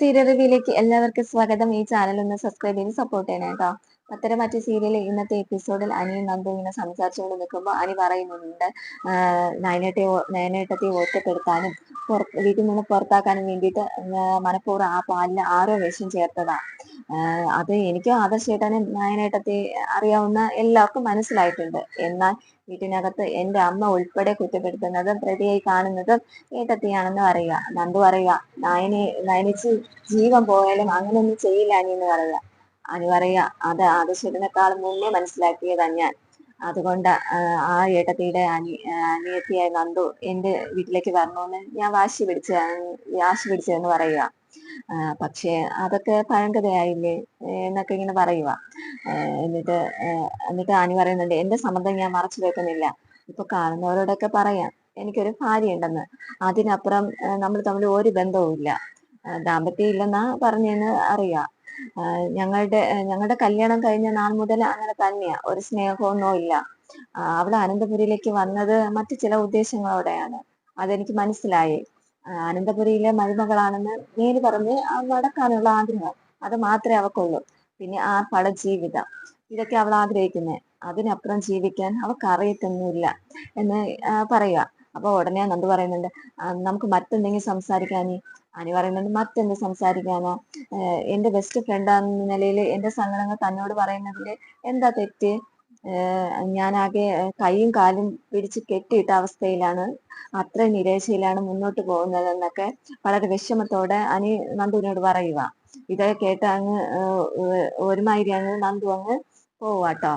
Serial റിവ്യൂലേക്ക് എല്ലാവർക്കും സ്വാഗതം. ഈ ചാനൽ ഒന്ന് സബ്സ്ക്രൈബ് ചെയ്ത് സപ്പോർട്ട് ചെയ്യണം കേട്ടോ അത്തരം മറ്റു സീരിയൽ ഇന്നത്തെ എപ്പിസോഡിൽ അനിയും നന്ദു ഇങ്ങനെ സംസാരിച്ചുകൊണ്ട് നിൽക്കുമ്പോൾ അനി പറയുന്നുണ്ട് നയനേട്ടെ നയനേട്ടത്തെ ഒറ്റപ്പെടുത്താനും വീട്ടിൽ നിന്ന് പുറത്താക്കാനും വേണ്ടിയിട്ട് മനഃപൂർവം ആ പാലിൽ ആരോ വിഷം ചേർത്തതാ. അത് എനിക്കും ആദർശേട്ടനും നയനേട്ടത്തെ അറിയാവുന്ന എല്ലാവർക്കും മനസ്സിലായിട്ടുണ്ട്. എന്നാൽ വീട്ടിനകത്ത് എന്റെ അമ്മ ഉൾപ്പെടെ കുറ്റപ്പെടുത്തുന്നത് പ്രതിയായി കാണുന്നതും ഏട്ടത്തിയാണെന്ന് പറയുക. നന്ദു പറയുക നയനെ നയനിച്ച് ജീവൻ പോയാലും അങ്ങനെയൊന്നും ചെയ്യില്ല അനി എന്ന് പറയുക. അനി പറയുക അത് ആദർശത്തിനേക്കാളും മുന്നേ മനസ്സിലാക്കിയതാ ഞാൻ. അതുകൊണ്ട് ആ ഏട്ടത്തിയുടെ അനി അനിയത്തിയായ നന്ദു എന്റെ വീട്ടിലേക്ക് വരണമെന്ന് ഞാൻ വാശി പിടിച്ച വാശി പിടിച്ചതെന്ന് പറയുക. പക്ഷേ അതൊക്കെ പഴങ്കഥയായില്ലേ എന്നൊക്കെ ഇങ്ങനെ പറയുക. എന്നിട്ട് എന്നിട്ട് ആനി പറയുന്നുണ്ട് എന്റെ സമ്മതം ഞാൻ മറച്ചു വെക്കുന്നില്ല. ഇപ്പൊ കാണുന്നവരോടൊക്കെ പറയാം എനിക്കൊരു ഭാര്യ ഉണ്ടെന്ന്. അതിനപ്പുറം നമ്മൾ തമ്മിൽ ഒരു ബന്ധവും ഇല്ല ദാമ്പത്യം ഇല്ലെന്നാ പറഞ്ഞെന്ന് അറിയാം. ഞങ്ങളുടെ ഞങ്ങളുടെ കല്യാണം കഴിഞ്ഞ നാൾ മുതൽ അങ്ങനെ തന്നെയാ. ഒരു സ്നേഹമൊന്നും ഇല്ല. അവൾ അനന്തപുരിയിലേക്ക് വന്നത് മറ്റു ചില ഉദ്ദേശങ്ങളോടെയാണ്. അതെനിക്ക് മനസ്സിലായി. അനന്തപുരിയിലെ മരുമകളാണെന്ന് നേര് പറഞ്ഞ് നടക്കാനുള്ള ആഗ്രഹം. അത് മാത്രമേ അവക്കുള്ളൂ. പിന്നെ ആ പട ജീവിതം ഇതൊക്കെ അവൾ ആഗ്രഹിക്കുന്നത് അതിനപ്പുറം ജീവിക്കാൻ അവൾക്ക് അറിയത്തൊന്നുമില്ല എന്ന് പറയുക. അപ്പൊ ഉടനെ നന്ദു പറയുന്നുണ്ട് നമുക്ക് മറ്റെന്തെങ്കിലും സംസാരിക്കാനേ? അനി പറയുന്നുണ്ട് മറ്റെന്ത് സംസാരിക്കാനോ. എന്റെ ബെസ്റ്റ് ഫ്രണ്ട് എന്ന നിലയിൽ എന്റെ സങ്കടങ്ങൾ തന്നോട് പറയുന്നതിൽ എന്താ തെറ്റ്? ഞാൻ ആകെ കൈയും കാലും പിടിച്ച് കെട്ടിയിട്ട അവസ്ഥയിലാണ് അത്ര നിരാശയിലാണ് മുന്നോട്ട് പോകുന്നത് എന്നൊക്കെ വളരെ വിഷമത്തോടെ അനി നന്ദുവിനോട് പറയുക ഇതൊക്കെ കേട്ട് അങ്ങ് ഒരുമാതിരി അങ്ങ് നന്ദു അങ്ങ് പോവാട്ടോ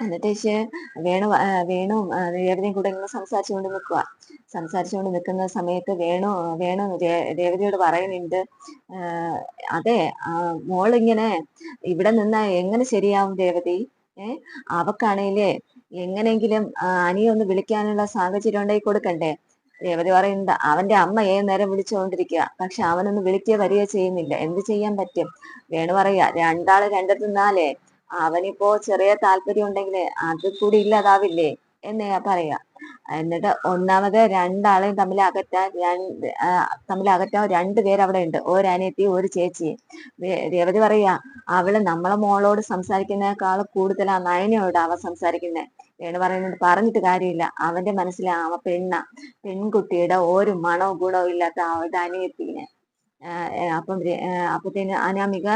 എന്നിട്ട് പക്ഷേ വേണു വേണു രേവതിയും കൂടെ ഇങ്ങനെ സംസാരിച്ചുകൊണ്ട് നിൽക്കുക. സംസാരിച്ചുകൊണ്ട് നിൽക്കുന്ന സമയത്ത് വേണു വേണു രേവതിയോട് പറയുന്നുണ്ട് അതെ മോളിങ്ങനെ ഇവിടെ നിന്ന് എങ്ങനെ ശരിയാവും രേവതി ഏഹ് അവക്കാണെങ്കിലേ എങ്ങനെങ്കിലും അനിയെ ഒന്ന് വിളിക്കാനുള്ള സാഹചര്യം ഉണ്ടായി കൊടുക്കണ്ടേ? രേവതി പറയുന്നത് അവന്റെ അമ്മ ഏത് നേരം വിളിച്ചുകൊണ്ടിരിക്കുക. പക്ഷെ അവനൊന്ന് വിളിക്കുക വരിക ചെയ്യുന്നില്ല. എന്ത് ചെയ്യാൻ പറ്റും? വേണു പറയുക രണ്ടാൾ രണ്ടിടത്ത് നിന്നാലേ അവനിപ്പോ ചെറിയ താല്പര്യം ഉണ്ടെങ്കിൽ അത് കൂടി ഇല്ലാതാവില്ലേ? എന്ന് ഞാൻ പറയാ. എന്നിട്ട് ഒന്നാമത് രണ്ടാളെയും തമ്മിൽ അകറ്റാൻ രണ്ട് തമ്മിൽ അകറ്റാൻ രണ്ടുപേർ അവിടെ ഉണ്ട്. ഒരു അനിയത്തി ഒരു ചേച്ചി. രേവതി പറയാ അവൾ നമ്മളെ മോളോട് സംസാരിക്കുന്നതിനേക്കാൾ കൂടുതൽ ആ നയനയോട് അവ സംസാരിക്കുന്നേ. വേണു പറയുന്നത് പറഞ്ഞിട്ട് കാര്യമില്ല. അവന്റെ മനസ്സിൽ ആ പെണ്ണ പെൺകുട്ടിയുടെ ഒരു മണോ ഗുണവും ഇല്ലാത്ത അവളുടെ അനിയത്തിനെ. അപ്പം അപ്പത്തേന് അനാമിക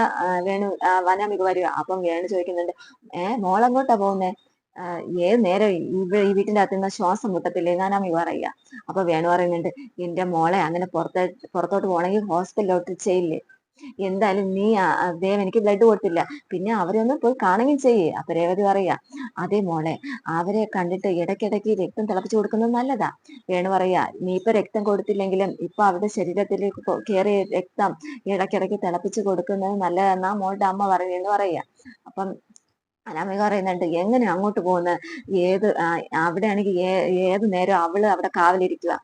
വേണു അനാമിക വരിക അപ്പം വേണു ചോദിക്കുന്നുണ്ട് ഏർ മോളെങ്ങോട്ടാ പോകുന്നേ ഏത് നേരം ഈ വീട്ടിന്റെ അകത്ത് നിന്ന് ശ്വാസം മുട്ടത്തില്ലേ അനാമിക പറയുക അപ്പൊ വേണു പറയുന്നുണ്ട് എന്റെ മോളെ അങ്ങനെ പുറത്തോ പുറത്തോട്ട് പോകണമെങ്കിൽ ഹോസ്പിറ്റലിലോട്ട് ചെയ്യില്ലേ എന്തായാലും നീ ദേവ് എനിക്ക് ബ്ലഡ് കൊടുത്തില്ല. പിന്നെ അവരെ ഒന്ന് പോയി കാണുകയും ചെയ്യേ. അപ്പൊ രേവതി പറയാ അതേ മോളെ അവരെ കണ്ടിട്ട് ഇടയ്ക്കിടയ്ക്ക് രക്തം തിളപ്പിച്ചു കൊടുക്കുന്നത് നല്ലതാ. വേണു പറയാ നീ ഇപ്പൊ രക്തം കൊടുത്തില്ലെങ്കിലും ഇപ്പൊ അവരുടെ ശരീരത്തിലേക്ക് കയറിയ രക്തം ഇടയ്ക്കിടയ്ക്ക് തിളപ്പിച്ചു കൊടുക്കുന്നത് നല്ലതെന്നാ മോളുടെ അമ്മ പറയുന്നു പറയാ അപ്പം അനാമിക പറയുന്നുണ്ട് എങ്ങനെ അങ്ങോട്ട് പോകുന്നത് ഏത് അവിടെ ആണെങ്കിൽ ഏത് നേരം അവൾ അവിടെ കാവലിരിക്കുക?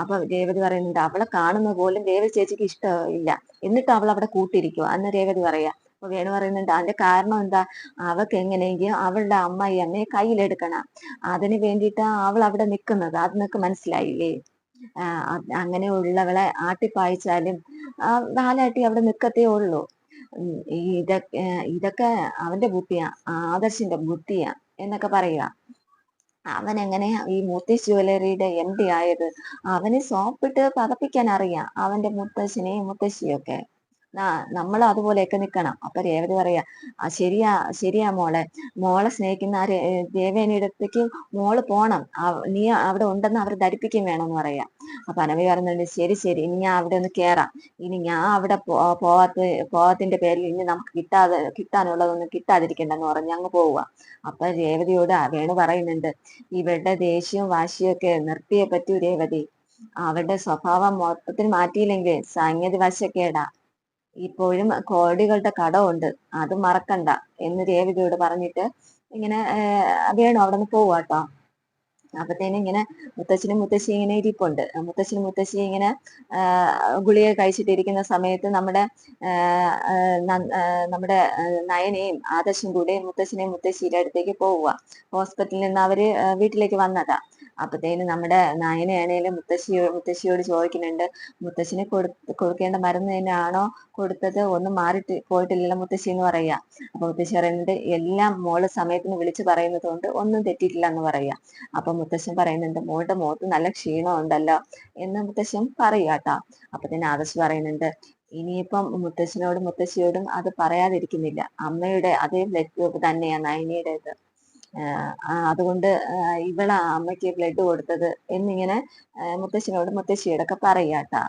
അപ്പൊ രേവതി പറയുന്നുണ്ട് അവളെ കാണുന്ന പോലും രേവതി ചേച്ചിക്ക് ഇഷ്ടമില്ല എന്നിട്ട് അവൾ അവിടെ കൂട്ടിരിക്കുക അന്ന് രേവതി പറയാ. അപ്പൊ വേണു പറയുന്നുണ്ട് അതിന്റെ കാരണം എന്താ? അവക്ക് എങ്ങനെയെങ്കിലും അവളുടെ അമ്മായി അമ്മയെ കയ്യിലെടുക്കണം. അതിന് വേണ്ടിയിട്ട് അവൾ അവിടെ നിൽക്കുന്നത് അത് നിനക്ക് മനസ്സിലായില്ലേ? അങ്ങനെയുള്ളവളെ ആട്ടിപ്പായിച്ചാലും നാലാട്ടി അവിടെ നിൽക്കത്തേ ഉള്ളൂ. ഇതൊക്കെ ഇതൊക്കെ അവന്റെ ബുദ്ധിയാ ആദർശിന്റെ ബുദ്ധിയാ എന്നൊക്കെ പറയുക അവൻ എങ്ങനെ ഈ മൂത്തി ജ്വല്ലറിയുടെ എം ഡി ആയത്? അവന് സോപ്പിട്ട് പതപ്പിക്കാൻ അറിയാം അവന്റെ മുത്തശ്ശിനെയും മുത്തശ്ശിയൊക്കെ. നമ്മൾ അതുപോലെയൊക്കെ നിൽക്കണം അപ്പൊ രേവതി പറയാ ശരിയാ ശരിയാ മോളെ. മോളെ സ്നേഹിക്കുന്ന ആ ദേവേനടുത്തേക്ക് മോൾ പോണം. നീ അവിടെ ഉണ്ടെന്ന് അവർ ധരിപ്പിക്കും വേണമെന്ന് പറയാ. അപ്പൊ അനവി പറയുന്നുണ്ട് ശരി ശരി ഇനി ഞാൻ അവിടെ ഒന്ന് കേറാം. ഇനി ഞാൻ അവിടെ പോവാത്ത പോവാത്തിന്റെ പേരിൽ ഇനി നമുക്ക് കിട്ടാതെ കിട്ടാനുള്ളതൊന്നും കിട്ടാതിരിക്കണ്ടെന്ന് പറഞ്ഞ് അങ്ങ് പോവുക അപ്പൊ രേവതിയോട് വേണു പറയുന്നുണ്ട് ഇവരുടെ ദേഷ്യവും വാശിയും ഒക്കെ നിർത്തിയേ പറ്റൂ രേവതി. അവരുടെ സ്വഭാവം മൊത്തത്തിൽ മാറ്റിയില്ലെങ്കിൽ സംഗതി വശക്കേടാ ഇപ്പോഴും കോടികളുടെ കടമുണ്ട്. അത് മറക്കണ്ട എന്ന് രേവതിയോട് പറഞ്ഞിട്ട് ഇങ്ങനെ വേണു അവിടെ നിന്ന് പോവാട്ടോ അപ്പത്തേനും ഇങ്ങനെ മുത്തശ്ശനും മുത്തശ്ശി ഇങ്ങനെ ഇരിപ്പുണ്ട്. മുത്തശ്ശനും മുത്തശ്ശി ഇങ്ങനെ ഗുളിക കഴിച്ചിട്ടിരിക്കുന്ന സമയത്ത് നമ്മുടെ നമ്മുടെ നയനെയും ആദർശം കൂടെ മുത്തശ്ശനെയും മുത്തശ്ശിയുടെ അടുത്തേക്ക് പോവുക ഹോസ്പിറ്റലിൽ നിന്ന് അവർ വീട്ടിലേക്ക് വന്നതാ. അപ്പത്തേനും നമ്മുടെ നയനയാണേലും മുത്തശ്ശിയോ മുത്തശ്ശിയോട് ചോദിക്കുന്നുണ്ട് മുത്തശ്ശിനെ കൊടു കൊടുക്കേണ്ട മരുന്ന് തന്നെയാണോ കൊടുത്തത്? ഒന്നും മാറിട്ട് പോയിട്ടില്ലല്ലോ മുത്തശ്ശി എന്ന് പറയാ. അപ്പൊ മുത്തശ്ശി പറയുന്നുണ്ട് എല്ലാം മോൾ സമയത്തിന് വിളിച്ചു പറയുന്നത് കൊണ്ട് ഒന്നും തെറ്റിയിട്ടില്ല എന്ന് പറയാ. അപ്പൊ മുത്തശ്ശൻ പറയുന്നുണ്ട് മോളുടെ മുഖത്ത് നല്ല ക്ഷീണം ഉണ്ടല്ലോ എന്ന് മുത്തശ്ശൻ പറയുക കേട്ടോ അപ്പൊ തന്നെ ആദർശ് പറയുന്നുണ്ട് ഇനിയിപ്പം മുത്തശ്ശനോടും മുത്തശ്ശിയോടും അത് പറയാതിരിക്കുന്നില്ല. അമ്മയുടെ അതേ ബ്ലഡ് ഗ്രൂപ്പ് തന്നെയാണ് നയനിയുടേത്. അതുകൊണ്ട് ഇവളാ അമ്മയ്ക്ക് ബ്ലഡ് കൊടുത്തത് എന്നിങ്ങനെ മുത്തശ്ശനോട് മുത്തശ്ശിയോടൊക്കെ പറയാട്ടാ.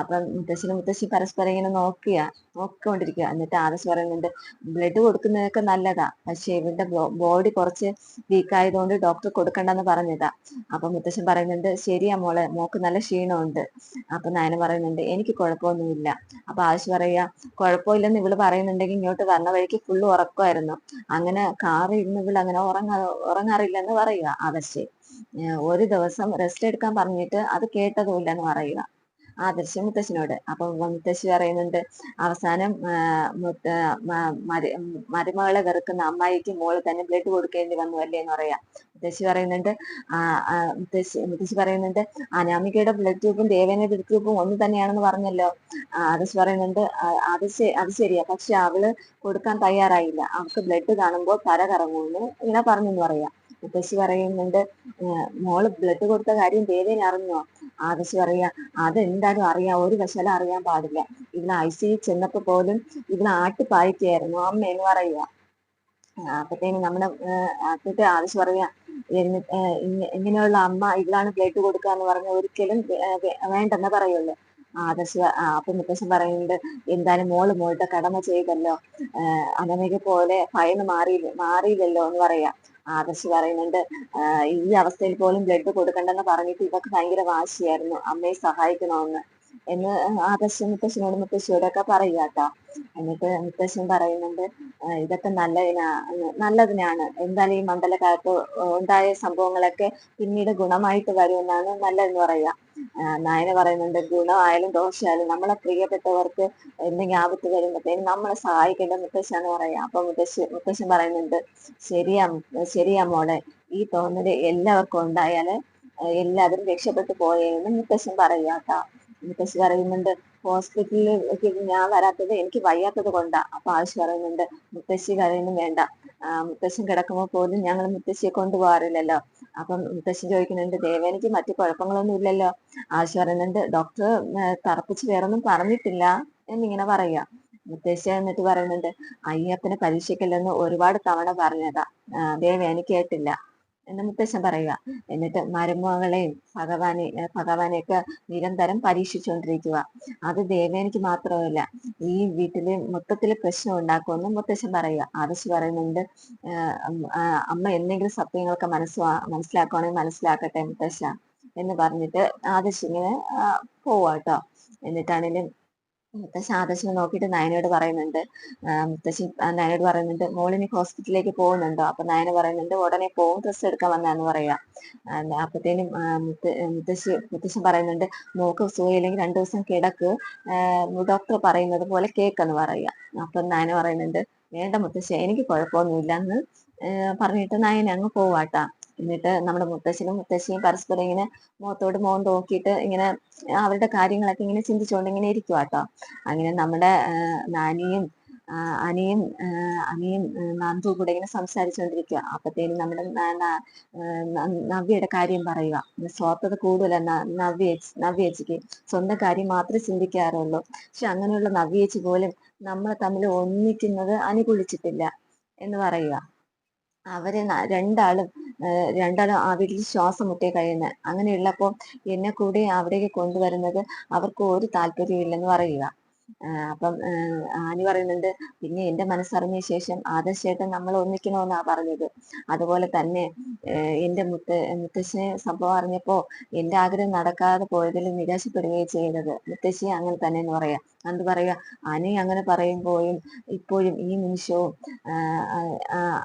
അപ്പം മുത്തശ്ശനും മുത്തശ്ശി പരസ്പരം ഇങ്ങനെ നോക്കുക നോക്കിക്കൊണ്ടിരിക്കുക. എന്നിട്ട് ആദർശ് പറയുന്നുണ്ട് ബ്ലഡ് കൊടുക്കുന്നതൊക്കെ നല്ലതാ. പക്ഷെ ഇവരുടെ ബോഡി കുറച്ച് വീക്ക് ആയതുകൊണ്ട് ഡോക്ടർ കൊടുക്കണ്ടെന്ന് പറഞ്ഞതാ. അപ്പൊ മുത്തശ്ശൻ പറയുന്നുണ്ട് ശരിയാ മോളെ മോക്ക് നല്ല ക്ഷീണമുണ്ട്. അപ്പൊ നയന പറയുന്നുണ്ട് എനിക്ക് കുഴപ്പമൊന്നുമില്ല. അപ്പൊ ആദർശ് പറയാ കുഴപ്പമില്ലെന്ന് ഇവൾ പറയുന്നുണ്ടെങ്കിൽ ഇങ്ങോട്ട് വന്ന വഴിക്ക് ഫുള്ള് ഉറക്കമായിരുന്നു. അങ്ങനെ കാറിൽ ഇരുന്ന് ഇവൾ അങ്ങനെ ഉറങ്ങാ ഉറങ്ങാറില്ലെന്ന് പറയുക ആദർശ്. ഒരു ദിവസം റെസ്റ്റ് എടുക്കാൻ പറഞ്ഞിട്ട് അത് കേട്ടതുമില്ലെന്ന് പറയുക. ആദർശ മുത്തശ്ശനോട്. അപ്പൊ മുത്തശ്ശി പറയുന്നുണ്ട് അവസാനം മരുമകളെ വെറുക്കുന്ന അമ്മായിക്ക് മോൾ തന്നെ ബ്ലഡ് കൊടുക്കേണ്ടി വന്നു അല്ലേ എന്ന് പറയാ. മുത്തശ്ശി പറയുന്നുണ്ട് മുത്തശ്ശി മുത്തശ്ശി പറയുന്നുണ്ട് അനാമികയുടെ ബ്ലഡ് ഗ്രൂപ്പും ദേവേനയുടെ ബ്ലഡ് ഗ്രൂപ്പും ഒന്ന് തന്നെയാണെന്ന് പറഞ്ഞല്ലോ. ആദർശ് പറയുന്നുണ്ട് അത് അത് ശരിയാ പക്ഷെ അവൾ കൊടുക്കാൻ തയ്യാറായില്ല. അവൾക്ക് ബ്ലഡ് കാണുമ്പോൾ തല കറങ്ങുമെന്ന് ഇങ്ങനെ പറഞ്ഞെന്ന് പറയാം. മുത്തശ്ശി പറയുന്നുണ്ട് മോൾ ബ്ലഡ് കൊടുത്ത കാര്യം ദേവേന അറിഞ്ഞോ? ആദശി പറയാ അതെന്തായാലും അറിയാം ഒരു വശാലും അറിയാൻ പാടില്ല. ഇവന് ഐ സി ചെന്നപ്പോ പോലും ഇവന് ആട്ടിപ്പായിക്കായിരുന്നു അമ്മ എന്ന് പറയുക അപ്പത്തേനും നമ്മുടെ അപ്പത്തെ ആവശ്യം പറയാ ഇങ്ങനെയുള്ള അമ്മ ഇവളാണ് ബ്ലഡ് കൊടുക്കുക എന്ന് പറഞ്ഞ ഒരിക്കലും വേണ്ടെന്ന് പറയുള്ളൂ. ആദർശ അപ്പൊ മുത്തശ്ശൻ പറയുന്നുണ്ട് എന്തായാലും മോൾ മോളുടെ കടമ ചെയ്തല്ലോ അനമയെ പോലെ ഭയന്ന് മാറി മാറിയില്ലല്ലോ എന്ന് പറയാ. ആദർശ് പറയുന്നുണ്ട് ഈ അവസ്ഥയിൽ പോലും ബ്ലഡ് കൊടുക്കണ്ടെന്ന് പറഞ്ഞിട്ട് ഇവക്ക് ഭയങ്കര വാശിയായിരുന്നു. അമ്മയെ സഹായിക്കണമെന്ന്. എന്ന് ആദർശം മുത്തശ്ശനോട് മുത്തശ്ശിയോടൊക്കെ പറയുക കേട്ടോ എന്നിട്ട് മുത്തശ്ശൻ പറയുന്നുണ്ട് ഇതൊക്കെ നല്ലതിനാ നല്ലതിനാണ്. എന്തായാലും ഈ മണ്ഡലകാലത്ത് ഉണ്ടായ സംഭവങ്ങളൊക്കെ പിന്നീട് ഗുണമായിട്ട് വരുമെന്നാണ് നല്ലതെന്ന് പറയുക നായന പറയുന്നുണ്ട് ഗുണമായാലും ദോഷമായാലും നമ്മളെ പ്രിയപ്പെട്ടവർക്ക് എന്തെങ്കിലും ആപത്ത് വരുമ്പോഴത്തേനും നമ്മളെ സഹായിക്കേണ്ട മുത്തശ്ശാന്ന് പറയാം. അപ്പൊ മുത്തശ്ശി മുത്തശ്ശൻ പറയുന്നുണ്ട് ശരിയാ ശരിയാ മോളെ ഈ തോന്നൽ എല്ലാവർക്കും ഉണ്ടായാൽ എല്ലാവരും രക്ഷപ്പെട്ടു പോയെന്ന് മുത്തശ്ശൻ പറയാട്ടോ മുത്തശ്ശി പറയുന്നുണ്ട് ഹോസ്പിറ്റലിലേക്ക് ഞാൻ വരാത്തത് എനിക്ക് വയ്യാത്തത് കൊണ്ടാ. അപ്പൊ ആവശ്യം പറയുന്നുണ്ട് മുത്തശ്ശി കരയൊന്നും വേണ്ട. മുത്തശ്ശൻ കിടക്കുമ്പോൾ പോലും ഞങ്ങൾ മുത്തശ്ശിയെ കൊണ്ടുപോകാറില്ലല്ലോ അപ്പം മുത്തശ്ശി ചോദിക്കുന്നുണ്ട് ദേവേനയ്ക്ക് മറ്റു കുഴപ്പങ്ങളൊന്നും ഇല്ലല്ലോ. ആവശ്യം പറയുന്നുണ്ട് ഡോക്ടർ തറപ്പിച്ച് വേറൊന്നും പറഞ്ഞിട്ടില്ല എന്നിങ്ങനെ പറയാ മുത്തശ്ശി എന്നിട്ട് പറയുന്നുണ്ട് അയ്യപ്പനെ പരീക്ഷിക്കല്ലെന്ന് ഒരുപാട് തവണ പറഞ്ഞതാ. ദേവേനി കേട്ടില്ല. എന്ന് മുത്തശ്ശൻ പറയുക. എന്നിട്ട് മരുമകളെയും ഭഗവാനെ ഭഗവാനെയൊക്കെ നിരന്തരം പരീക്ഷിച്ചുകൊണ്ടിരിക്കുക. അത് ദേവേനിക്ക് മാത്രമല്ല ഈ വീട്ടിൽ മൊത്തത്തിൽ പ്രശ്നം ഉണ്ടാക്കുമെന്ന് മുത്തശ്ശൻ പറയുക. ആദർശ് പറയുന്നുണ്ട് അമ്മ എന്തെങ്കിലും സത്യങ്ങളൊക്കെ മനസ്സു മനസ്സിലാക്കുവാണെങ്കിൽ മനസ്സിലാക്കട്ടെ മുത്തശ്ശ എന്ന് പറഞ്ഞിട്ട് ആദർശ് ഇങ്ങനെ പോവാട്ടോ എന്നിട്ടാണെങ്കിലും മുത്തശ്ശി ആദർശിനെ നോക്കിയിട്ട് നയനോട് പറയുന്നുണ്ട് മുത്തശ്ശി നയനോട് പറയുന്നുണ്ട് മോളിനി ഹോസ്പിറ്റലിലേക്ക് പോകുന്നുണ്ടോ? അപ്പൊ നയന പറയുന്നുണ്ട് ഉടനെ പോകും ഡ്രസ്സ് എടുക്കാൻ വന്നാന്ന് പറയാ. അപ്പത്തേനും മുത്തശ്ശി മുത്തശ്ശൻ പറയുന്നുണ്ട് മോക്ക് സുഖമില്ലെങ്കിൽ രണ്ടു ദിവസം കിടക്ക് ഡോക്ടർ പറയുന്നത് പോലെ കേക്കെന്ന് പറയാ. അപ്പൊ നയന പറയുന്നുണ്ട് വേണ്ട മുത്തശ്ശി എനിക്ക് കുഴപ്പമൊന്നുമില്ല പറഞ്ഞിട്ട് നയന അങ്ങ് പോവാട്ടാ. എന്നിട്ട് നമ്മുടെ മുത്തശ്ശനും മുത്തശ്ശിയും പരസ്പരം ഇങ്ങനെ മുഖത്തോട് മുഖം നോക്കിയിട്ട് ഇങ്ങനെ അവരുടെ കാര്യങ്ങളൊക്കെ ഇങ്ങനെ ചിന്തിച്ചുകൊണ്ട് ഇങ്ങനെ ഇരിക്കുക കേട്ടോ അങ്ങനെ നമ്മുടെ നാനിയും അനിയും അനിയും നന്ദു കൂടെ ഇങ്ങനെ സംസാരിച്ചുകൊണ്ടിരിക്കുക അപ്പത്തേനും നമ്മുടെ നവ്യയുടെ കാര്യം പറയുക സ്വാർത്ഥത കൂടുതല നവ്യ നവ്യേച്ചിക്ക് സ്വന്തം കാര്യം മാത്രമേ ചിന്തിക്കാറുള്ളൂ. പക്ഷെ അങ്ങനെയുള്ള നവ്യേച്ചി പോലും നമ്മളെ തമ്മിൽ ഒന്നിക്കുന്നത് അനുകൂലിച്ചിട്ടില്ല എന്ന് പറയുക അവർ രണ്ടാളും രണ്ടാളും ആ വീട്ടിൽ ശ്വാസം മുട്ടി കഴിയുന്നത് അങ്ങനെയുള്ളപ്പോൾ എന്നെ കൂടി അവിടേക്ക് കൊണ്ടുവരുന്നത് അവർക്ക് ഒരു താല്പര്യമില്ലെന്ന് പറയുക. അപ്പം ആനി പറയുന്നുണ്ട് പിന്നെ എന്റെ മനസ്സറിഞ്ഞ ശേഷം ആദർശേട്ടൻ നമ്മൾ ഒന്നിക്കണമെന്നാ പറഞ്ഞത്. അതുപോലെ തന്നെ എന്റെ മുത്ത മുത്തശ്ശിനെ സംഭവം അറിഞ്ഞപ്പോ എന്റെ ആഗ്രഹം നടക്കാതെ പോയതിൽ നിരാശപ്പെടുകയും ചെയ്തത്. മുത്തശ്ശി അങ്ങനെ തന്നെ എന്ന് പറയാ. എന്ത് പറയാ അനി അങ്ങനെ പറയുമ്പോഴും ഇപ്പോഴും ഈ നിമിഷവും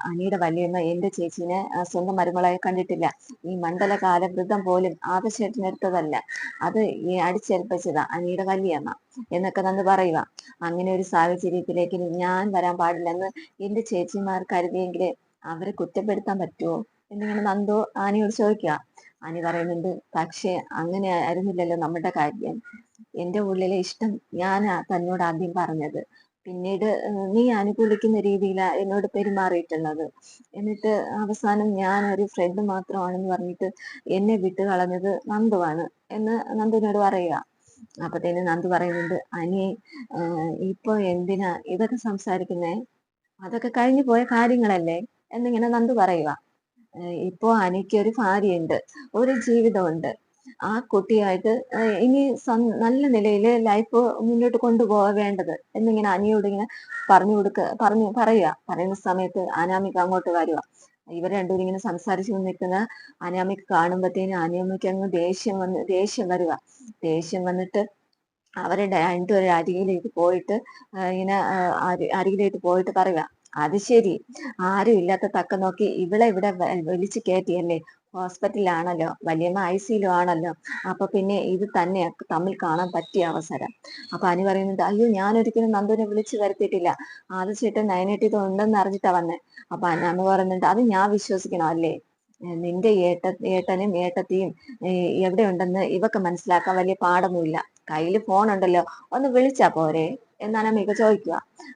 അനിയുടെ വലിയമ്മ എന്റെ ചേച്ചിനെ സ്വന്തം മരുമകളായി കണ്ടിട്ടില്ല. ഈ മണ്ഡലകാല വൃദ്ധം പോലും ആവശ്യത്തിനെടുത്തതല്ല. അത് ഈ അടിച്ചേൽപ്പിച്ചതാ അനിയുടെ വലിയമ്മ എന്നൊക്കെ നന്ന് പറയുക. അങ്ങനെ ഒരു സാഹചര്യത്തിലേക്ക് ഞാൻ വരാൻ പാടില്ലെന്ന് എന്റെ ചേച്ചിമാർ കരുതിയെങ്കിൽ അവരെ കുറ്റപ്പെടുത്താൻ പറ്റുമോ എന്നിങ്ങനെ നന്ദു ആനയോട് ചോദിക്കുക. ആനി പറയുന്നുണ്ട് പക്ഷേ അങ്ങനെ ആയിരുന്നില്ലല്ലോ നമ്മുടെ കാര്യം. എന്റെ ഉള്ളിലെ ഇഷ്ടം ഞാൻ തന്നോട് ആദ്യം പറഞ്ഞത്. പിന്നീട് നീ അനുകൂലിക്കുന്ന രീതിയിലാണ് എന്നോട് പെരുമാറിയിട്ടുള്ളത്. എന്നിട്ട് അവസാനം ഞാൻ ഒരു ഫ്രണ്ട് മാത്രമാണെന്ന് പറഞ്ഞിട്ട് എന്നെ വിട്ട് കളഞ്ഞത് നന്ദുവാണ് എന്ന് നന്ദുവിനോട് പറയുക. അപ്പത്തേന് നന്ദു പറയുന്നുണ്ട് അനി ഇപ്പൊ എന്തിനാ ഇതൊക്കെ സംസാരിക്കുന്നേ? അതൊക്കെ കഴിഞ്ഞു പോയ കാര്യങ്ങളല്ലേ? എന്നിങ്ങനെ നന്ദു പറയുക. ഇപ്പോ അനിക്ക് ഒരു ഭാര്യയുണ്ട് ഒരു ജീവിതമുണ്ട്. ആ കുട്ടിയായിട്ട് ഇനി നല്ല നിലയിൽ ലൈഫ് മുന്നോട്ട് കൊണ്ടുപോകാൻ വേണ്ടത് എന്നിങ്ങനെ അനിയോട് ഇങ്ങനെ പറഞ്ഞു കൊടുക്ക പറഞ്ഞു പറയുക. പറയുന്ന സമയത്ത് അനാമിക അങ്ങോട്ട് വരിക ഇവർ രണ്ടുപേരും ഇങ്ങനെ സംസാരിച്ചു നിൽക്കുന്ന അനാമിക്ക് കാണുമ്പോഴത്തേനും അനാമിക്ക് അങ്ങ് ദേഷ്യം വന്ന് ദേഷ്യം വരിക ദേഷ്യം വന്നിട്ട് അവരുടെ രണ്ടുപേരും അരികിലേക്ക് പോയിട്ട് ഇങ്ങനെ അരികിലേക്ക് പോയിട്ട് പറയുക അത് ശരി. ആരും ഇല്ലാത്ത തക്ക നോക്കി ഇവളെ ഇവിടെ വിളിച്ചു കയറ്റിയല്ലേ ഹോസ്പിറ്റലിലാണല്ലോ വലിയമ്മ ഐ സിയിലും ആണല്ലോ അപ്പൊ പിന്നെ ഇത് തന്നെ തമ്മിൽ കാണാൻ പറ്റിയ അവസരം. അപ്പൊ അനി പറയുന്നുണ്ട് അയ്യോ ഞാൻ ഒരിക്കലും നന്ദുവിനെ വിളിച്ചു വരുത്തിയിട്ടില്ല. ആദ്യ നയനേട്ടി ഇത് ഉണ്ടെന്ന് അറിഞ്ഞിട്ടാ വന്നെ. അപ്പൊ അമ്മ പറയുന്നുണ്ട് അത് ഞാൻ വിശ്വസിക്കണം അല്ലേ? നിന്റെ ഏട്ട ഏട്ടനും ഏട്ടത്തിയും എവിടെ ഉണ്ടെന്ന് ഇവക്ക് മനസ്സിലാക്കാൻ വലിയ പാടൊന്നുമില്ല. കയ്യിൽ ഫോൺ ഉണ്ടല്ലോ ഒന്ന് വിളിച്ചാ പോരെ? എന്നാണ് അമ്മയൊക്കെ ചോദിക്കുക.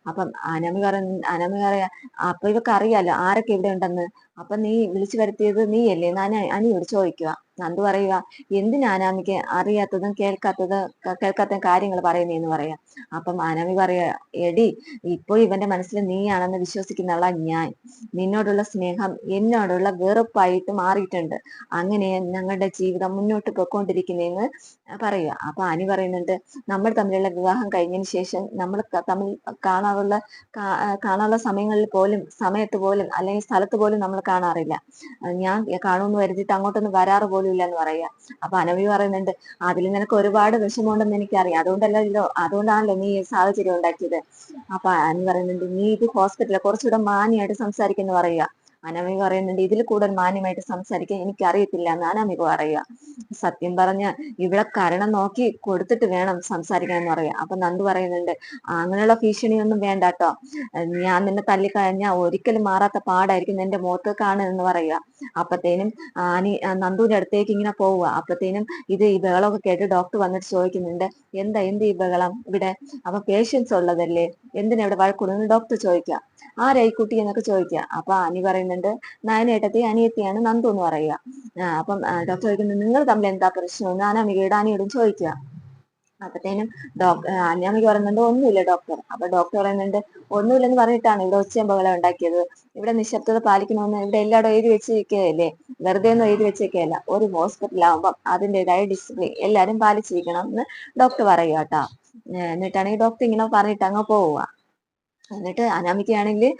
അപ്പം അനമി പറ അനമി പറയാ അപ്പൊ ഇവക്ക് അറിയാലോ ആരൊക്കെ ഇവിടെ ഉണ്ടെന്ന് അപ്പൊ നീ വിളിച്ചു വരുത്തിയത് നീയല്ലേ? ഞാൻ അനിയോട് ചോദിക്കുക നന്ദു പറയുക എന്തിനാ അനാമിക്ക് അറിയാത്തതും കേൾക്കാത്തത് കേൾക്കാത്ത കാര്യങ്ങൾ പറയുന്നതെന്ന് പറയാ? അപ്പം അനാമി പറയാ എടി ഇപ്പോൾ ഇവന്റെ മനസ്സിൽ നീയാണെന്ന് വിശ്വസിക്കുന്നവളാ ഞാൻ. നിന്നോടുള്ള സ്നേഹം എന്നോടുള്ള വെറുപ്പായിട്ട് മാറിയിട്ടുണ്ട്. അങ്ങനെ ഞങ്ങളുടെ ജീവിതം മുന്നോട്ട് പോയിക്കൊണ്ടിരിക്കുന്നതെന്ന് പറയുക അപ്പൊ അനി പറയുന്നുണ്ട് നമ്മൾ തമ്മിലുള്ള വിവാഹം കഴിഞ്ഞതിന് ശേഷം നമ്മൾ തമ്മിൽ കാണാറുള്ള കാണാനുള്ള സമയങ്ങളിൽ പോലും സമയത്ത് പോലും അല്ലെങ്കിൽ സ്ഥലത്ത് പോലും നമ്മൾ കാണാറില്ല. ഞാൻ കാണുമെന്ന് വരുത്തിയിട്ട് അങ്ങോട്ടൊന്നും വരാറ് പോലും ഇല്ല എന്ന് പറയാ അപ്പൊ അനവി പറയുന്നുണ്ട് അതിൽ നിനക്ക് ഒരുപാട് വിഷമമുണ്ടെന്ന് എനിക്കറിയാം. അതുകൊണ്ടല്ലോ അതുകൊണ്ടാണല്ലോ നീ സാഹചര്യം ഉണ്ടാക്കിയത്. അപ്പൊ അനി പറയുന്നുണ്ട് നീ ഇത് ഹോസ്പിറ്റലിൽ കുറച്ചുകൂടെ മാന്യമായിട്ട് സംസാരിക്കുന്നു പറയുക. അനാമിക പറയുന്നുണ്ട് ഇതിൽ കൂടുതൽ മാന്യമായിട്ട് സംസാരിക്കാൻ എനിക്ക് അറിയത്തില്ല എന്ന് അനാമിക പറയുക. സത്യം പറഞ്ഞ ഇവിടെ കരണം നോക്കി കൊടുത്തിട്ട് വേണം സംസാരിക്കാൻ എന്ന് പറയാം അപ്പൊ നന്ദു പറയുന്നുണ്ട് അങ്ങനെയുള്ള ഭീഷണിയൊന്നും വേണ്ട കേട്ടോ ഞാൻ നിന്നെ തല്ലിക്കഴിഞ്ഞാൽ ഒരിക്കലും മാറാത്ത പാടായിരിക്കും എന്റെ മുഖത്ത് കാണുന്നെന്ന് പറയുക. അപ്പത്തേനും ആനി നന്ദുവിന്റെ അടുത്തേക്ക് ഇങ്ങനെ പോവുക. അപ്പത്തേനും ഇത് ഈ ബഹളമൊക്കെ കേട്ട് ഡോക്ടർ വന്നിട്ട് ചോദിക്കുന്നുണ്ട് എന്താ എന്ത് ഈ ബഹളം ഇവിടെ? അപ്പൊ പേഷ്യൻസ് ഉള്ളതല്ലേ? എന്തിനാ ഇവിടെ വഴക്കൂടുന്നു ഡോക്ടർ ചോദിക്കുക. ആരായി കുട്ടി എന്നൊക്കെ ചോദിക്കുക. അപ്പൊ അനി പറയുന്നുണ്ട് നയനേട്ടത്തി അനിയത്തിയാണ് നന്ദു എന്ന് പറയുക. അപ്പം ഡോക്ടർ ചോദിക്കുന്നത് നിങ്ങൾ തമ്മിൽ എന്താ പ്രശ്നം? അനാമികയുടെ അനിയോടും ചോദിക്കുക. അപ്പത്തേനും ഡോക്ടർ അന്യാമിക പറയുന്നുണ്ട് ഒന്നുമില്ല ഡോക്ടർ അപ്പൊ ഡോക്ടർ പറയുന്നുണ്ട് ഒന്നുമില്ലെന്ന് പറഞ്ഞിട്ടാണ് ഇവിടെ ഒച്ചയമ്പകളെ ഉണ്ടാക്കിയത്. ഇവിടെ നിശബ്ദത പാലിക്കണമെന്ന് ഇവിടെ എല്ലായിടും എഴുതി വെച്ചിരിക്കുകയല്ലേ? വെറുതെ ഒന്നും എഴുതി വെച്ചേക്കല്ല ഒരു ഹോസ്പിറ്റലാകുമ്പം അതിന്റെതായ ഡിസിപ്ലിൻ എല്ലാരും പാലിച്ചിരിക്കണം എന്ന് ഡോക്ടർ പറയുക കേട്ടോ. എന്നിട്ടാണെങ്കിൽ ഡോക്ടർ ഇങ്ങനെ പറഞ്ഞിട്ട് അങ്ങ് പോവുക. എന്നിട്ട് അനാമിക്കയാണെങ്കിൽ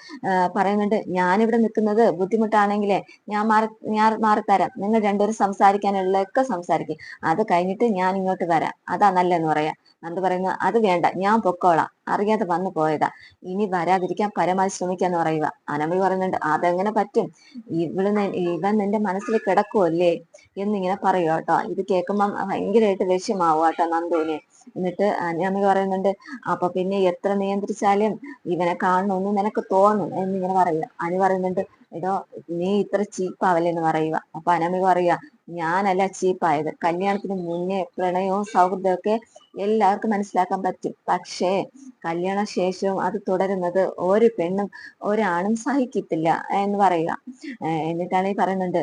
പറയുന്നുണ്ട് ഞാനിവിടെ നിൽക്കുന്നത് ബുദ്ധിമുട്ടാണെങ്കിലേ ഞാൻ മാറി ഞാൻ മാറിത്തരാം. നിങ്ങൾ രണ്ടുപേരും സംസാരിക്കാനുള്ളതൊക്കെ സംസാരിക്കും. അത് കഴിഞ്ഞിട്ട് ഞാൻ ഇങ്ങോട്ട് വരാം. അതാ നല്ലതെന്ന് പറയാം. നന്ദു പറയുന്നത് അത് വേണ്ട ഞാൻ പൊക്കോളാം. അറിയാതെ വന്നു പോയതാ. ഇനി വരാതിരിക്കാൻ പരമാവധി ശ്രമിക്കാന്ന് പറയുക അനമി പറയുന്നുണ്ട് അതെങ്ങനെ പറ്റും? ഇവൾ ഇവൻ നിന്റെ മനസ്സിൽ കിടക്കുമല്ലേ എന്നിങ്ങനെ പറയുക കേട്ടോ. ഇത് കേൾക്കുമ്പം ഭയങ്കരമായിട്ട് വിഷമാവുക കേട്ടോ നന്ദുവിനെ. എന്നിട്ട് അനമ്മി പറയുന്നുണ്ട് അപ്പൊ പിന്നെ എത്ര നിയന്ത്രിച്ചാലും ഇവനെ കാണണമെന്ന് നിനക്ക് തോന്നും. എന്നിങ്ങനെ പറയുക അനു പറയുന്നുണ്ട് എടോ നീ ഇത്ര ചീപ്പാവല്ലേ എന്ന് പറയുക അപ്പൊ അനമ്മി പറയുക ഞാനല്ല ചീപ്പായത്. കല്യാണത്തിന് മുന്നേ പ്രണയവും സൗഹൃദമൊക്കെ എല്ലാവർക്കും മനസ്സിലാക്കാൻ പറ്റും. പക്ഷേ കല്യാണ ശേഷവും അത് തുടരുന്നത് ഒരു പെണ്ണും ഒരാണും സഹിക്കത്തില്ല എന്ന് പറയുക. എന്നിട്ടാണ് ഈ പറയുന്നുണ്ട്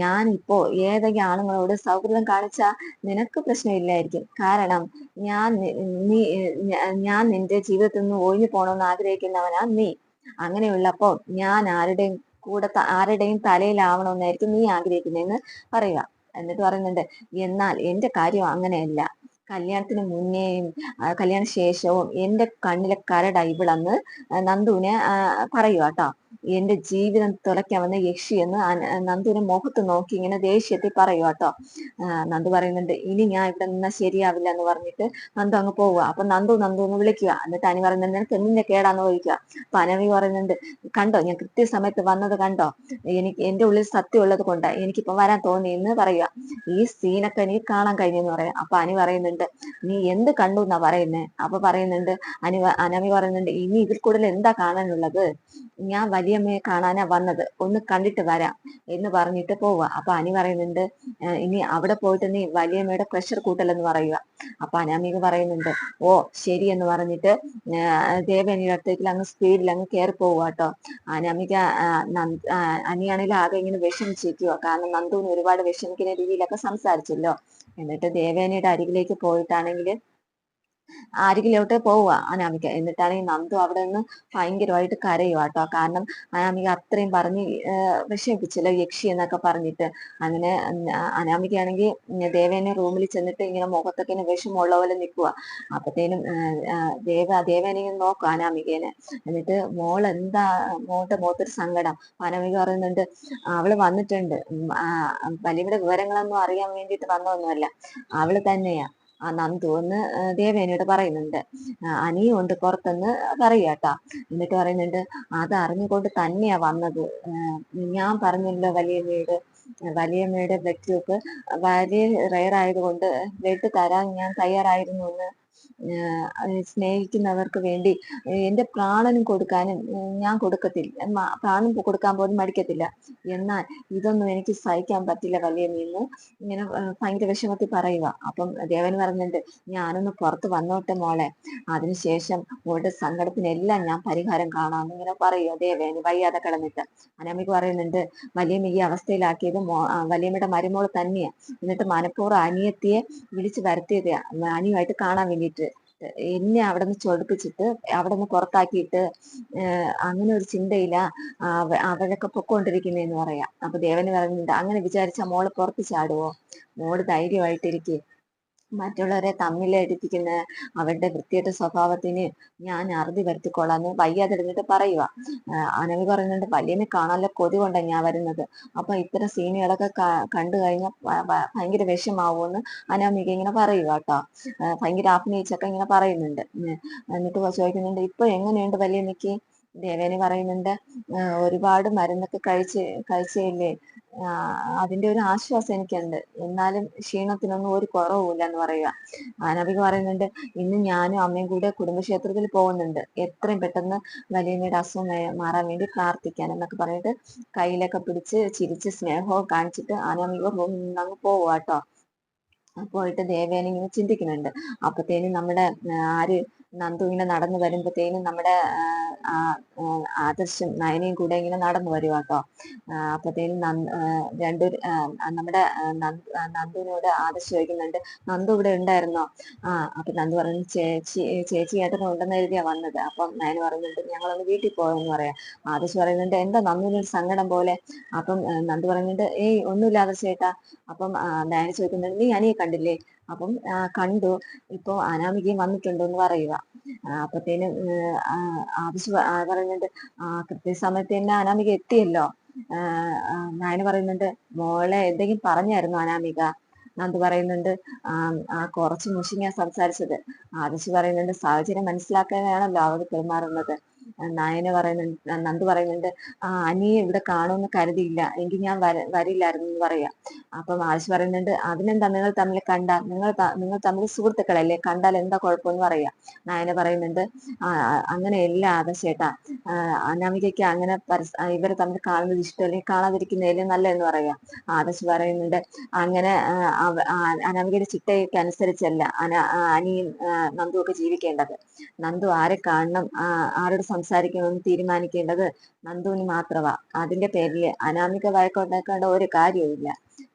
ഞാനിപ്പോ ഏതൊക്കെ ആണുങ്ങളോട് സൗഹൃദം കാണിച്ചാൽ നിനക്ക് പ്രശ്നമില്ലായിരിക്കും. കാരണം ഞാൻ നീ ഞാൻ നിന്റെ ജീവിതത്തിൽ നിന്ന് ഒഴിഞ്ഞു പോകണമെന്ന് ആഗ്രഹിക്കുന്നവനാ നീ. അങ്ങനെയുള്ളപ്പോ ഞാൻ ആരുടെയും കൂടെ ആരുടെയും തലയിലാവണമെന്നായിരിക്കും നീ ആഗ്രഹിക്കുന്നതെന്ന് പറയുക. എന്നിട്ട് പറയുന്നുണ്ട് എന്നാൽ എന്റെ കാര്യം അങ്ങനെയല്ല. കല്യാണത്തിന് മുന്നേയും കല്യാണ ശേഷവും എന്റെ കണ്ണിലെ കരട ഇവളന്ന് നന്ദുവിനെ പറയുക കേട്ടോ എന്റെ ജീവിതം തുളയ്ക്കാൻ വന്ന യക്ഷി എന്ന് നന്ദുവിനെ മുഖത്ത് നോക്കി ഇങ്ങനെ ദേഷ്യത്തിൽ പറയുക കേട്ടോ നന്ദു പറയുന്നുണ്ട് ഇനി ഞാൻ ഇവിടെ നിന്നാ ശരിയാവില്ല എന്ന് പറഞ്ഞിട്ട് നന്ദു അങ്ങ് പോവുക അപ്പൊ നന്ദു നന്ദു എന്ന് വിളിക്കുക എന്നിട്ട് അനി പറയുന്നുണ്ട് നിനക്ക് എന്തിന്റെ കേടാന്ന് ചോദിക്കുക അപ്പൊ അനവി പറയുന്നുണ്ട് കണ്ടോ ഞാൻ കൃത്യസമയത്ത് വന്നത് കണ്ടോ? എനിക്ക് എന്റെ ഉള്ളിൽ സത്യം ഉള്ളത് കൊണ്ട് എനിക്കിപ്പോ വരാൻ തോന്നി എന്ന് പറയുക ഈ സീനൊക്കെ എനിക്ക് കാണാൻ കഴിഞ്ഞെന്ന് പറയാം. അപ്പൊ അനി പറയുന്നുണ്ട് നീ എന്ത് കണ്ടു എന്നാ പറയുന്നേ? അപ്പൊ പറയുന്നുണ്ട് അനി അനവി പറയുന്നുണ്ട് ഇനി ഇതിൽ കൂടുതൽ എന്താ കാണാനുള്ളത്? ഞാൻ വലിയമ്മയെ കാണാനാ വന്നത്. ഒന്ന് കണ്ടിട്ട് വരാം എന്ന് പറഞ്ഞിട്ട് പോവുക. അപ്പൊ അനി പറയുന്നുണ്ട് ഇനി അവിടെ പോയിട്ട് നീ വലിയമ്മയുടെ പ്രഷർ കൂട്ടലെന്ന് പറയുക. അപ്പൊ അനാമിക പറയുന്നുണ്ട് ഓ ശരി എന്ന് പറഞ്ഞിട്ട് ദേവേനിയുടെ അടുത്തേക്ക് അങ്ങ് സ്പീഡിൽ അങ്ങ് കയറി പോവുക കേട്ടോ. അനാമിക അനിയാണെങ്കിൽ ആകെ ഇങ്ങനെ വിഷമിച്ചിരിക്കുക കാരണം നന്ദുവിന് ഒരുപാട് വിഷമിക്കുന്ന രീതിയിലൊക്കെ സംസാരിച്ചല്ലോ. എന്നിട്ട് ദേവേനയുടെ അരികിലേക്ക് പോയിട്ടാണെങ്കിൽ അരികിലോട്ട് പോവുക. അനാമിക. എന്നിട്ടാണെങ്കിൽ നന്ദു അവിടെ നിന്ന് ഭയങ്കരമായിട്ട് കരയുക കേട്ടോ കാരണം അനാമിക അത്രയും പറഞ്ഞ് വിഷമിപ്പിച്ചല്ലോ യക്ഷി എന്നൊക്കെ പറഞ്ഞിട്ട്. അങ്ങനെ അനാമികയാണെങ്കിൽ ദേവേനെ റൂമിൽ ചെന്നിട്ട് ഇങ്ങനെ മുഖത്തൊക്കെ വിഷമുള്ള പോലെ നിൽക്കുക. അപ്പത്തേനും ദേവ ദേവേനെ നോക്കുക അനാമികേനെ. എന്നിട്ട് മോൾ എന്താ മോളുടെ മുഖത്തൊരു സങ്കടം. അനാമിക പറയുന്നുണ്ട് അവൾ വന്നിട്ടുണ്ട്. വലിയ വിവരങ്ങളൊന്നും അറിയാൻ വേണ്ടിയിട്ട് വന്നതൊന്നുമല്ല. അവൾ തന്നെയാ. നന്ദു എന്ന് പറയുന്നുണ്ട്. അനിയും ഉണ്ട് പുറത്തെന്ന് പറയാട്ടാ എന്നിട്ട് പറയുന്നുണ്ട് അത് അറിഞ്ഞുകൊണ്ട് തന്നെയാ വന്നത്. ഞാൻ പറഞ്ഞല്ലോ വലിയ വീട് വലിയമ്മയുടെ ബ്ലഡ് ഗ്രൂപ്പ് വലിയ റയർ ആയതുകൊണ്ട് ബ്ലഡ് തരാൻ ഞാൻ തയ്യാറായിരുന്നു എന്ന് സ്നേഹിക്കുന്നവർക്ക് വേണ്ടി എന്റെ പ്രാണനും കൊടുക്കാനും ഞാൻ കൊടുക്കത്തില്ല. പ്രാണൻ കൊടുക്കാൻ പോലും മടിക്കത്തില്ല. എന്നാൽ ഇതൊന്നും എനിക്ക് സഹിക്കാൻ പറ്റില്ല വലിയ നിന്ന് ഇങ്ങനെ ഭയങ്കര വിഷമത്തിൽ പറയുക. അപ്പം ദേവൻ പറഞ്ഞിട്ടുണ്ട് ഞാനൊന്ന് പുറത്ത് വന്നോട്ടെ മോളെ. അതിനുശേഷം മോളുടെ സങ്കടത്തിനെല്ലാം ഞാൻ പരിഹാരം കാണാമെന്ന് ഇങ്ങനെ പറയുക ദേവേന് വയ്യാതെ കിടന്നിട്ട്. അനമ്മയ്ക്ക് പറയുന്നുണ്ട് വലിയമ്മ ഈ അവസ്ഥയിലാക്കിയത് വലിയമ്മയുടെ മരുമോൾ തന്നെയാ. എന്നിട്ട് മനഃപൂർവം അനിയത്തിയെ വിളിച്ചു വരുത്തിയത്. അനിയുമായിട്ട് കാണാൻ വേണ്ടിയിട്ട്. എന്നെ അവിടെ നിന്ന് ചൊടിപ്പിച്ചിട്ട് അവിടെ നിന്ന് പുറത്താക്കിയിട്ട് അങ്ങനെ ഒരു ചിന്തയില്ല അവരൊക്കെ പൊക്കോണ്ടിരിക്കുന്നതെന്ന് പറയാം. അപ്പൊ ദേവന് പറയുന്നുണ്ട് അങ്ങനെ വിചാരിച്ച മോൾ പുറത്ത് ചാടുവോ? മോൾ ധൈര്യമായിട്ടിരിക്കേ. മറ്റുള്ളവരെ തമ്മിലടിപ്പിക്കുന്ന അവരുടെ വൃത്തിയുടെ സ്വഭാവത്തിന് ഞാൻ അറുതി വരുത്തിക്കൊള്ളാന്ന് വയ്യാതിരുന്നിട്ട് പറയുക അനവി പറയുന്നുണ്ട് വലിയനെ കാണാനുള്ള കൊതി കൊണ്ടാണ് ഞാൻ വരുന്നത്. അപ്പൊ ഇത്തരം സീനുകളൊക്കെ കണ്ടു കഴിഞ്ഞാൽ ഭയങ്കര വിഷമാവുമെന്ന് അനാമിക ഇങ്ങനെ പറയുക കേട്ടോ ഭയങ്കര അഭിനയിച്ചൊക്കെ ഇങ്ങനെ പറയുന്നുണ്ട്. എന്നിട്ട് ചോദിക്കുന്നുണ്ട് ഇപ്പൊ എങ്ങനെയുണ്ട് വല്യനക്ക് ദേവേനി പറയുന്നുണ്ട് ഒരുപാട് മരുന്നൊക്കെ കഴിച്ച് കഴിച്ചില്ലേ അതിന്റെ ഒരു ആശ്വാസം എനിക്കുണ്ട്. എന്നാലും ക്ഷീണത്തിനൊന്നും ഒരു കുറവുമില്ല എന്ന് പറയുക. ആനബിക പറയുന്നുണ്ട് ഇന്ന് ഞാനും അമ്മയും കൂടെ കുടുംബക്ഷേത്രത്തിൽ പോകുന്നുണ്ട്. എത്രയും പെട്ടെന്ന് വലിയമ്മയുടെ അസുഖം മാറാൻ വേണ്ടി പ്രാർത്ഥിക്കാൻ എന്നൊക്കെ പറഞ്ഞിട്ട് കയ്യിലൊക്കെ പിടിച്ച് ചിരിച്ച് സ്നേഹവും കാണിച്ചിട്ട് ആനബിക അങ്ങ് പോവുക കേട്ടോ പോയിട്ട് ദേവേനെ ഇങ്ങനെ ചിന്തിക്കുന്നുണ്ട്. അപ്പത്തേനും നമ്മുടെ ആര് നന്ദു ഇങ്ങനെ നടന്നു വരുമ്പോഴത്തേനും നമ്മുടെ ആദർശം നയനയും കൂടെ ഇങ്ങനെ നടന്നു വരുക കേട്ടോ അപ്പത്തേനും രണ്ടു നമ്മുടെ നന്ദുവിനോട് ആദർശം ചോദിക്കുന്നുണ്ട് നന്ദു ഇവിടെ ഉണ്ടായിരുന്നോ? ആ അപ്പൊ നന്ദു പറഞ്ഞു ചേച്ചി ചേച്ചി ഏട്ടനും ഉണ്ടെന്ന് എഴുതിയാ വന്നത്. അപ്പം നയന പറയുന്നുണ്ട് ഞങ്ങളൊന്ന് വീട്ടിൽ പോയെന്ന് പറയാം. ആദർശ് പറയുന്നുണ്ട് എന്താ നന്ദുവിനൊരു സങ്കടം പോലെ? അപ്പം നന്ദു പറയുന്നുണ്ട് ഏയ് ഒന്നുമില്ല ആദർശ് ചേട്ടാ അപ്പം നയന ചോദിക്കുന്നുണ്ട് നീ അനിയെ കണ്ടില്ലേ? അപ്പം കണ്ടു. ഇപ്പോ അനാമികയും വന്നിട്ടുണ്ട് എന്ന് പറയുക അപ്പത്തേനും ആവശ്യം പറയുന്നുണ്ട് കൃത്യസമയത്ത് തന്നെ അനാമിക എത്തിയല്ലോ. നായന പറയുന്നുണ്ട് മോളെ എന്തെങ്കിലും പറഞ്ഞായിരുന്നു അനാമിക? നന്ദു പറയുന്നുണ്ട് ആ കുറച്ച് മുഷിങ്ങ സംസാരിച്ചത്. ആദർശ് പറയുന്നുണ്ട് സാഹചര്യം മനസ്സിലാക്കാനാണല്ലോ അവർ പെരുമാറുന്നത്. നായന പറയുന്നുണ്ട് നന്ദു പറയുന്നുണ്ട് ആ അനിയെ ഇവിടെ കാണുമെന്ന് കരുതിയില്ല എങ്കിൽ ഞാൻ വര വരില്ലായിരുന്നു എന്ന് പറയാം. അപ്പം മാഷ് പറയുന്നുണ്ട് അതിനെന്താ നിങ്ങൾ തമ്മിൽ കണ്ടാൽ നിങ്ങൾ നിങ്ങൾ തമ്മിൽ സുഹൃത്തുക്കളല്ലേ കണ്ടാൽ എന്താ കുഴപ്പമെന്ന് പറയാം. നായന പറയുന്നുണ്ട് അങ്ങനെയല്ല ആദർശേട്ടാ അനാമികയ്ക്ക് അങ്ങനെ ഇവരെ തമ്മിൽ കാണുന്നത് ഇഷ്ടമല്ലെങ്കിൽ കാണാതിരിക്കുന്നതല്ലേ എന്ന് പറയാം. ആദർശ് പറയുന്നുണ്ട് അങ്ങനെ അനാമികയുടെ ചിട്ടയ്ക്ക് അനുസരിച്ചല്ല അന അനിയും നന്ദു ഒക്കെ ജീവിക്കേണ്ടത്. നന്ദു ആരെ കാണണം ആരോട് സംസാരിക്കണമെന്ന് തീരുമാനിക്കേണ്ടത് നന്ദുവിന് മാത്രമാ അതിന്റെ പേരിൽ അനാമിക വഴക്കുണ്ടാക്കേണ്ട ഒരു കാര്യവുമില്ല.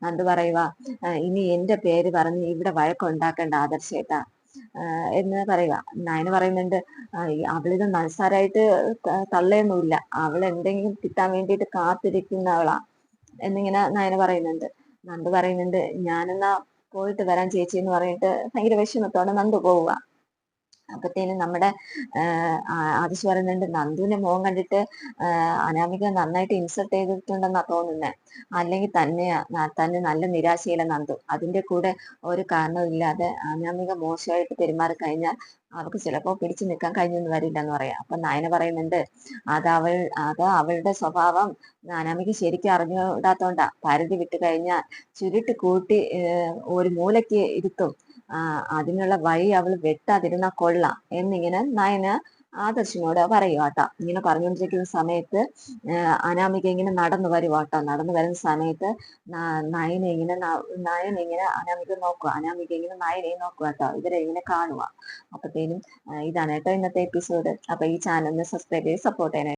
നന്ദു പറയുക ഇനി എന്റെ പേര് പറഞ്ഞ് ഇവിടെ വഴക്കുണ്ടാക്കേണ്ട ആദർശേട്ടാ. എന്ന് പറയുക നയന പറയുന്നുണ്ട് അവളിത് മനസ്സാരായിട്ട് തള്ളയൊന്നുമില്ല. അവൾ എന്തെങ്കിലും കിട്ടാൻ വേണ്ടിയിട്ട് കാത്തിരിക്കുന്നവളാ. എന്നിങ്ങനെ നയന പറയുന്നുണ്ട്. നന്ദു പറയുന്നുണ്ട് ഞാനെന്നാ പോയിട്ട് വരാൻ ചേച്ചി എന്ന് പറഞ്ഞിട്ട് ഭയങ്കര വിഷമത്തോടെ നന്ദു പോവുക അപ്പത്തേനും നമ്മുടെ ആദിശ് പറയുന്നുണ്ട് നന്ദുവിന്റെ മുഖം കണ്ടിട്ട് അനാമിക നന്നായിട്ട് ഇൻസൾട്ട് ചെയ്തിട്ടുണ്ടെന്നാ തോന്നുന്നത് അല്ലെങ്കിൽ തന്നെയാ തന്നെ നല്ല നിരാശയില നന്ദു. അതിന്റെ കൂടെ ഒരു കാരണവുമില്ലാതെ അനാമിക മോശമായിട്ട് പെരുമാറി കഴിഞ്ഞാൽ അവൾക്ക് ചിലപ്പോ പിടിച്ചു നിൽക്കാൻ കഴിഞ്ഞെന്ന് വരില്ല എന്ന് പറയാം. അപ്പൊ നായന പറയുന്നുണ്ട് അത് അവൾ അത് അവളുടെ സ്വഭാവം അനാമിക ശരിക്കും അറിഞ്ഞുകൂടാത്തോണ്ടാ പരിധി വിട്ടു കഴിഞ്ഞാൽ ചുരുട്ട് കൂട്ടി ഒരു മൂലയ്ക്ക് ഇരുത്തും. അതിനുള്ള വഴി അവൾ വെട്ടാതിരുന്ന കൊള്ളാം എന്നിങ്ങനെ നയന ആദർശിനോട് പറയുക ഇങ്ങനെ പറഞ്ഞുകൊണ്ടിരിക്കുന്ന സമയത്ത് അനാമിക ഇങ്ങനെ നടന്നു വരുവാട്ടോ നടന്നു വരുന്ന സമയത്ത് നയന ഇങ്ങനെ നയന ഇങ്ങനെ അനാമിക നോക്കുക അനാമിക ഇങ്ങനെ നയനെ നോക്കുക ഇവരെ ഇങ്ങനെ കാണുക അപ്പത്തേനും ഇതാണ് കേട്ടോ ഇന്നത്തെ എപ്പിസോഡ് അപ്പൊ ഈ ചാനലിന് സബ്സ്ക്രൈബ് ചെയ്ത് സപ്പോർട്ട് ചെയ്യണേ